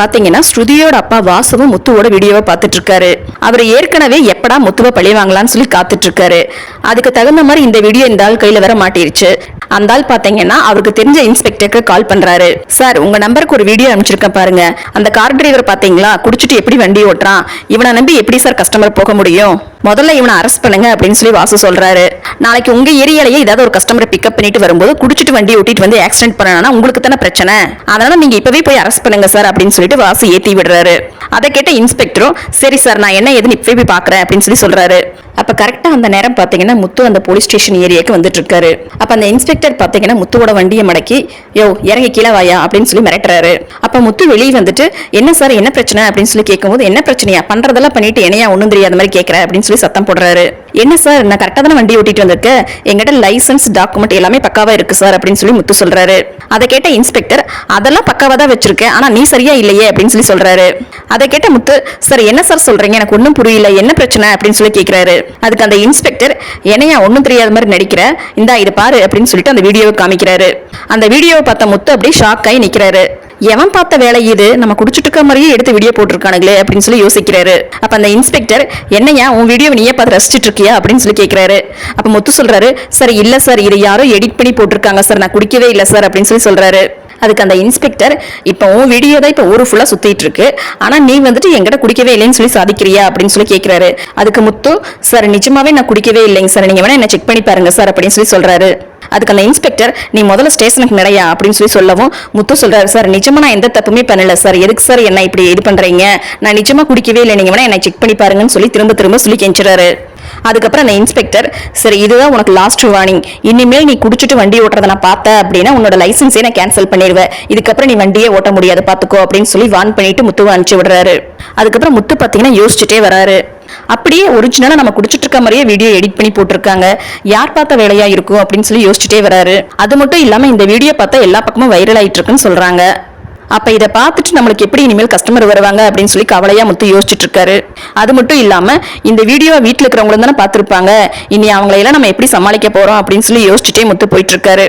பாத்தீங்கன்னா ஸ்ருதியோட அப்பா வாசுவும் முத்துவோட வீடியோவை பார்த்துட்டு இருக்காரு அவர் ஏற்கனவே எப்படா முத்துவை பழி வாங்கலாம்னு சொல்லி காத்துட்டு இருக்காரு அதுக்கு தகுந்த மாதிரி இந்த வீடியோ இந்த ஆள் கையில வர மாட்டிருச்சு. அந்த ஆள் பாத்தீங்கன்னா அவருக்கு தெரிஞ்ச இன்ஸ்பெக்டருக்கு கால் பண்றாரு. சார் உங்க நம்பருக்கு ஒரு வீடியோ அனுப்பிச்சிருக்கேன் பாருங்க. அந்த கார் டிரைவர் பாத்தீங்களா குடிச்சிட்டு எப்படி வண்டி ஓட்டுறான்? இவனை நம்பி எப்படி சார் கஸ்டமர் போக முடியும்? முதல்ல இவனை அரெஸ்ட் பண்ணுங்க அப்படின்னு சொல்லி வாசு சொல்றாரு. நாளைக்கு உங்க ஏரியாலேயே ஏதாவது ஒரு கஸ்டமரை பிக்கப் பண்ணிட்டு வரும்போது குடிச்சிட்டு வண்டி ஓட்டிட்டு வந்து ஆக்சிடென்ட் பண்ணனா உங்களுக்கு தானே பிரச்சனை. அதனால நீங்க இப்பவே போய் அரெஸ்ட் பண்ணுங்க சார் அப்படின்னு சொல்லிட்டு வாசு ஏத்தி விடுறாரு. அதை கேட்ட இன்ஸ்பெக்டரும் சரி சார் நான் என்ன ஏதுன்னு இப்பவே போய் பாக்குறேன் அப்படின்னு சொல்லி சொல்றாரு. அப்ப கரெக்டா அந்த நேரம் பாத்தீங்கன்னா முத்து அந்த போலீஸ் ஸ்டேஷன் ஏரியாக்கு வந்துட்டு இருக்காரு. அப்ப அந்த இன்ஸ்பெக்டர் பாத்தீங்கன்னா முத்துவோட வண்டியை மடக்கி யோ இறங்கி கீழே வாயா? அப்படின்னு சொல்லி மிரட்டுறாரு. அப்ப முத்து வெளியே வந்துட்டு என்ன சார் என்ன பிரச்சனை? அப்படின்னு சொல்லி கேட்கும்போது என்ன பிரச்சனையா? பண்றதெல்லாம் பண்ணிட்டு என்னையா ஒண்ணும் தெரியாத மாதிரி கேட்கற அப்படின்னு சொல்லி சத்தம் போடுறாரு. என்ன சார் நான் கரெக்டா தானே வண்டி ஓட்டிட்டு வந்திருக்கேன் எங்கிட்ட லைசன்ஸ் டாக்குமெண்ட் எல்லாமே பக்காவா இருக்கு சார் அப்படின்னு சொல்லி முத்து சொல்றாரு. அதை கேட்ட இன்ஸ்பெக்டர் அதெல்லாம் பக்காவா தான் வச்சிருக்கேன் ஆனா நீ சரியா இல்லையே அப்படின்னு சொல்லி சொல்றாரு. அதை கேட்ட முத்து சார் என்ன சார் சொல்றீங்க? எனக்கு ஒன்றும் புரியல. என்ன பிரச்சனை? அப்படின்னு சொல்லி கேட்கிறாரு அதுக்கு அந்த இன்ஸ்பெக்டர் என்னையா ஒன்றும் தெரியாத மாதிரி நடிக்கிற? இந்தா இது பாரு அப்படின்னு சொல்லிட்டு அந்த வீடியோவை காமிக்கிறாரு. அந்த வீடியோவை பார்த்த முத்து அப்படியே ஷாக் ஆகி நிற்கிறாரு எவன் பார்த்த வேலை இது? நம்ம குடிச்சிட்டு இருக்க மாதிரியே எடுத்து வீடியோ போட்டிருக்கானுங்களே அப்படின்னு சொல்லி யோசிக்கிறாரு. அப்ப அந்த இன்ஸ்பெக்டர் என்னையா உன் வீடியோ நீயே பார்த்து ரசிச்சிட்டு இருக்கியா? அப்படின்னு சொல்லி கேட்கிறாரு அப்ப முத்து சொல்றாரு சார் இல்ல சார். இது யாரோ எடிட் பண்ணி போட்டிருக்காங்க சார். நான் குடிக்கவே இல்லை சார் அப்படின்னு சொல்லி சொல்றாரு. அதுக்கு அந்த இன்ஸ்பெக்டர் இப்போ உன் வீடியோ தான் இப்போ ஊர் ஃபுல்லாக சுற்றிட்டு இருக்கு. ஆனால் நீ வந்துட்டு எங்கிட்ட குடிக்கவே இல்லைன்னு சொல்லி சாதிக்கிறியா அப்படின்னு சொல்லி கேட்குறாரு அதுக்கு முத்து சார் நிஜமாவே நான் குடிக்கவே இல்லைங்க சார். நீங்கள் வேணா என்ன செக் பண்ணி பாருங்க சார் அப்படின்னு சொல்லி சொல்றாரு. அதுக்கு அந்த இன்ஸ்பெக்டர் நீ முதல்ல ஸ்டேஷனுக்கு நடையா அப்படின்னு சொல்லி சொல்லவும் முத்து சொல்றாரு சார் நிஜமா நான் எந்த தப்புமே பண்ணல சார். எதுக்கு சார் என்ன இப்படி இது பண்றீங்க? நான் நிஜமா குடிக்கவே இல்லை. நீங்க வேணா என்ன செக் பண்ணி பாருங்கன்னு சொல்லி திரும்ப திரும்ப சொல்லி கெஞ்சுறாரு. அதுக்கப்புறம் அந்த இன்ஸ்பெக்டர் சரி இதுதான் உனக்கு லாஸ்ட் வார்னிங் இனிமேல் நீ குடிச்சிட்டு வண்டி ஓட்டுறத நான் பார்த்தேன் அப்படின்னா உன்னோட லைசன்ஸே நான் கேன்சல் பண்ணிடுவேன். இதுக்கப்புறம் நீ வண்டியே ஓட்ட முடியாது பார்த்துக்கோ அப்படின்னு சொல்லி வார்ன் பண்ணிட்டு முத்துவை அனுப்பிச்சு விடுறாரு. அதுக்கப்புறம் முத்து பார்த்தீங்கன்னா யோசிச்சுட்டே வராரு. அப்படியே ஒரிஜினலா நம்ம குடிச்சிட்டு இருக்க மாதிரியே வீடியோ எடிட் பண்ணி போட்டிருக்காங்க. யார் பார்த்த வேலையா இருக்கும் அப்படின்னு சொல்லி யோசிச்சுட்டே வராரு. அது மட்டும் இல்லாம இந்த வீடியோ பார்த்தா எல்லா பக்கமும் வைரல் ஆயிட்டு இருக்குன்னு சொல்றாங்க. அப்போ இதை பார்த்துட்டு நம்மளுக்கு எப்படி இனிமேல் கஸ்டமர் வருவாங்க அப்படின்னு சொல்லி கவலையாக முத்து யோசிச்சுட்டு இருக்காரு அது மட்டும் இல்லாமல் இந்த வீடியோவை வீட்டில் இருக்கிறவங்களும் தானே பார்த்துருப்பாங்க. இனி அவங்களையெல்லாம் நம்ம எப்படி சமாளிக்க போகிறோம் அப்படின்னு சொல்லி யோசிச்சுட்டே முத்து போயிட்டு இருக்காரு